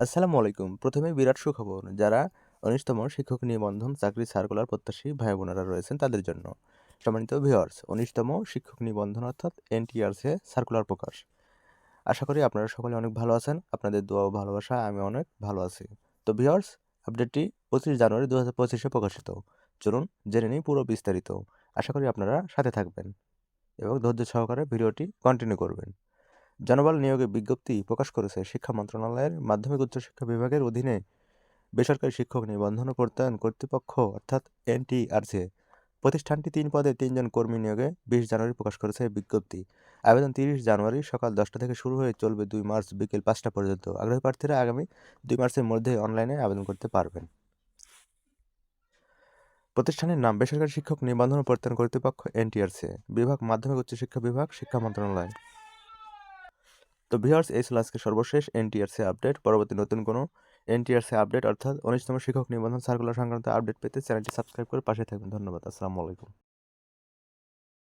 আসসালামু আলাইকুম। প্রথমে বিরাট সুখবর, যারা উনিশতম শিক্ষক নিবন্ধন চাকরি সার্কুলার প্রত্যাশী ভাই বোনেরা রয়েছেন তাদের জন্য। সম্মানিত ভিওয়ার্স উনিশতম শিক্ষক নিবন্ধন অর্থাৎ এনটিআরসি সার্কুলার প্রকাশ। আশা করি আপনারা সকলে অনেক ভালো আছেন। আপনাদের দোয়া ভালোবাসা আমি অনেক ভালো আছি। তো ভিওয়ার্স আপডেটটি পঁচিশ জানুয়ারি দু হাজার পঁচিশে প্রকাশিত। চলুন জেনে নিই পুরো বিস্তারিত। আশা করি আপনারা সাথে থাকবেন এবং ধৈর্য সহকারে ভিডিওটি কন্টিনিউ করবেন। জনবল নিয়োগে বিজ্ঞপ্তি প্রকাশ করেছে শিক্ষা মন্ত্রণালয়ের মাধ্যমিক উচ্চশিক্ষা বিভাগের অধীনে বেসরকারি শিক্ষক নিবন্ধন প্রত্যয়ন কর্তৃপক্ষ, অর্থাৎ এনটিআরসি প্রতিষ্ঠানটি তিন পদে তিনজন কর্মী নিয়োগে বিশ জানুয়ারি প্রকাশ করেছে বিজ্ঞপ্তি। আবেদন তিরিশ জানুয়ারি সকাল দশটা থেকে শুরু হয়ে চলবে দুই মার্চ বিকেল পাঁচটা পর্যন্ত। আগ্রহী প্রার্থীরা আগামী দুই মার্চের মধ্যে অনলাইনে আবেদন করতে পারবেন। প্রতিষ্ঠানের নাম, বেসরকারি শিক্ষক নিবন্ধন প্রত্যয়ন কর্তৃপক্ষ, এনটিআরসি বিভাগ, মাধ্যমিক উচ্চশিক্ষা বিভাগ, শিক্ষা মন্ত্রণালয়। তো ভিউয়ার্স, এই ছিল আজকে সর্বশেষ এনটিআরসি আপডেট পরবর্তী নতুন কোনো এনটিআরসি আপডেট অর্থাৎ উনিশতম শিক্ষক নিবন্ধন সার্কুলার সংক্রান্ত আপডেট পেতে চ্যানেলটি সাবস্ক্রাইব করে পাশে থাকবেন। ধন্যবাদ, আসসালামু আলাইকুম।